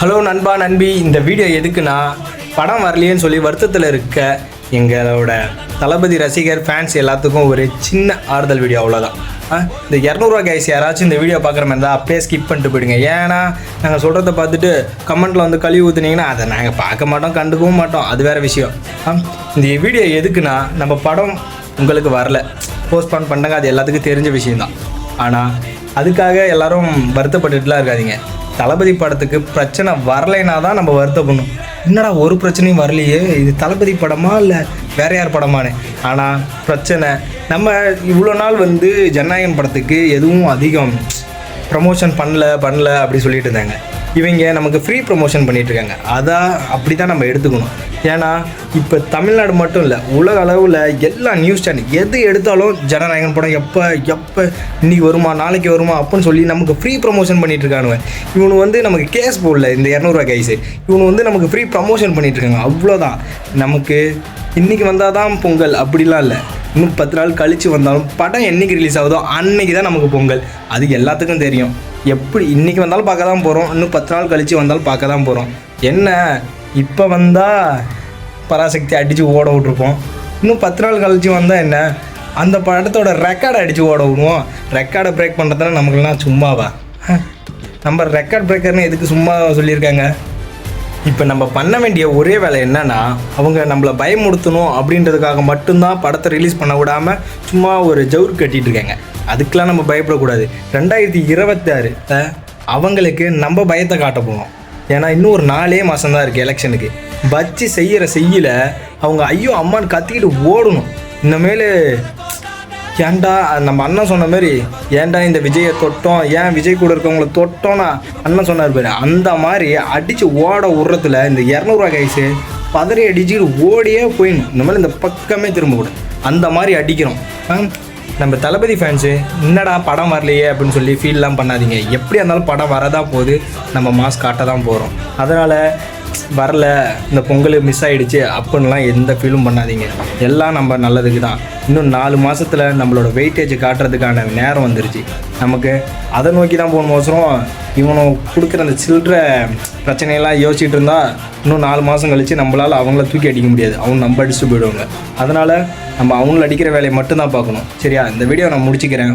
Hello நண்பா நண்பி இந்த video எதுக்குன்னா படம் வரலையேன்னு சொல்லி வருத்தத்தில் இருக்க எங்களோட தளபதி ரசிகர் ஃபேன்ஸ் எல்லாத்துக்கும் ஒரு சின்ன ஆறுதல் வீடியோ அவ்வளோதான் ஆ, இந்த இரநூறுவா கேஸ் யாராச்சும் இந்த வீடியோ பார்க்குற மாதிரி இருந்தால் அப்படியே ஸ்கிப் பண்ணிட்டு போயிடுங்க. ஏன்னா நாங்கள் சொல்கிறத பார்த்துட்டு கமெண்ட்டில் வந்து கழுவி ஊற்றுனீங்கன்னா அதை நாங்கள் பார்க்க மாட்டோம் கண்டுக்கவும் மாட்டோம். அது வேறு விஷயம். ஆ, இந்த வீடியோ எதுக்குன்னா நம்ம படம் உங்களுக்கு வரல. போஸ்ட்பான் பண்ணாங்க அது எல்லாத்துக்கும் தெரிஞ்ச விஷயம்தான். ஆனால் அதுக்காக எல்லாரும் வருத்தப்பட்டுட்டுலாம் இருக்காதீங்க. தளபதி படத்துக்கு பிரச்சனை வரலைன்னா தான் நம்ம வருத்தப்படணும். என்னடா ஒரு பிரச்சனையும் வரலையே? இது தளபதி படமா இல்லை வேற யார் படமானு? ஆனால் பிரச்சனை. நம்ம இவ்வளோ நாள் வந்து ஜனநாயகன் படத்துக்கு எதுவும் அதிகம் ப்ரமோஷன் பண்ணல பண்ணல அப்படி சொல்லிட்டு இருந்தாங்க. இவங்க நமக்கு ஃப்ரீ ப்ரமோஷன் பண்ணிகிட்ருக்காங்க இருக்காங்க அதான் அப்படி தான் நம்ம எடுத்துக்கணும். ஏன்னா இப்போ தமிழ்நாடு மட்டும் இல்லை உலக அளவில் எல்லா நியூஸ் சேனல் எது எடுத்தாலும் ஜனநாயகன் படம் எப்போ எப்போ இன்னைக்கு வருமா நாளைக்கு வருமா அப்படின்னு சொல்லி நமக்கு ஃப்ரீ ப்ரமோஷன் பண்ணிட்டு இருக்கானுங்க இவனு வந்து நமக்கு கேஸ் போடல இந்த இரநூறுவா கைஸு இவனு வந்து நமக்கு ஃப்ரீ ப்ரமோஷன் பண்ணிட்டு இருக்காங்க அவ்வளோதான் நமக்கு இன்றைக்கி வந்தால் தான் பொங்கல் அப்படிலாம் இல்லை. இன்னும் பத்து நாள் கழித்து வந்தாலும் படம் என்னைக்கு ரிலீஸ் ஆகுதோ அன்னைக்கு தான் நமக்கு பொங்கல். அது எல்லாத்துக்கும் தெரியும். எப்படி இன்றைக்கி வந்தாலும் பார்க்க தான் போகிறோம் இன்னும் பத்து நாள் கழித்து வந்தாலும் பார்க்க தான் போகிறோம் என்ன? இப்போ வந்தால் பராசக்தி அடித்து ஓட விட்ருப்போம் இன்னும் பத்து நாள் கழிச்சு வந்தால் என்ன? அந்த படத்தோட ரெக்கார்டை அடித்து ஓட விடுவோம். ரெக்கார்டை பிரேக் பண்ணுறதுனா நமக்குலாம் சும்மாவா? நம்ம ரெக்கார்ட் பிரேக்கர்னு எதுக்கு சும்மா சொல்லியிருக்காங்க? இப்போ நம்ம பண்ண வேண்டிய ஒரே வேலை என்னன்னா அவங்க நம்மளை பயமுறுத்தணும் அப்படின்றதுக்காக மட்டும்தான் படத்தை ரிலீஸ் பண்ண விடாமல் சும்மா ஒரு ஜவுர் கட்டிகிட்டு இருக்காங்க. அதுக்கெலாம் நம்ம பயப்படக்கூடாது. ரெண்டாயிரத்தி இருபத்தாறு அவங்களுக்கு நம்ம பயத்தை காட்ட போவோம் ஏன்னா இன்னும் ஒரு நாலே மாதம் தான் இருக்குது எலெக்ஷனுக்கு. வச்சு செய்கிற செய்யல அவங்க ஐயோ அம்மான்னு கத்திக்கிட்டு ஓடணும். இனிமேல் ஏன்டா நம்ம அண்ணன் சொன்ன மாதிரி ஏன்டா இந்த விஜயை தொட்டோம்? ஏன் விஜய் கூட இருக்கவங்கள தொட்டோம்னா அண்ணன் சொன்னார் பாரு அந்த மாதிரி அடித்து ஓட விட்றதுல இந்த இரநூறுவா கைஸு பதறி அடிச்சுட்டு ஓடியே போயிடணும். இந்த மாதிரி இந்த பக்கமே திரும்ப கூட அந்த மாதிரி அடிக்கிறோம். ஆ? நம்ம தளபதி ஃபேன்ஸு என்னடா படம் வரலையே அப்படின்னு சொல்லி ஃபீல்லாம் பண்ணாதீங்க. எப்படியா இருந்தாலும் படம் வரதான் போகுது நம்ம மாஸ் காட்ட தான் போகிறோம் அதனால் வரல இந்த பொங்கல் மிஸ் ஆகிடுச்சு அப்படின்லாம் எந்த ஃபீலும் பண்ணாதீங்க. எல்லாம் நம்ம நல்லதுக்கு தான். இன்னும் நாலு மாதத்தில் நம்மளோட வெயிட்டேஜ் காட்டுறதுக்கான நேரம் வந்துருச்சு. நமக்கு அதை நோக்கி தான் போகணும் அவசரம். இவனை கொடுக்குற அந்த சில்லற பிரச்சனையெல்லாம் யோசிச்சுட்டு இருந்தால் இன்னும் நாலு மாதம் கழிச்சு நம்மளால் அவங்கள தூக்கி அடிக்க முடியாது. அவங்க நம்ம அடிச்சு போயிடுவாங்க. அதனால் நம்ம அவங்கள அடிக்கிற வேலையை மட்டும்தான் பார்க்கணும். சரியா? இந்த வீடியோ நான் முடிச்சுக்கிறேன்.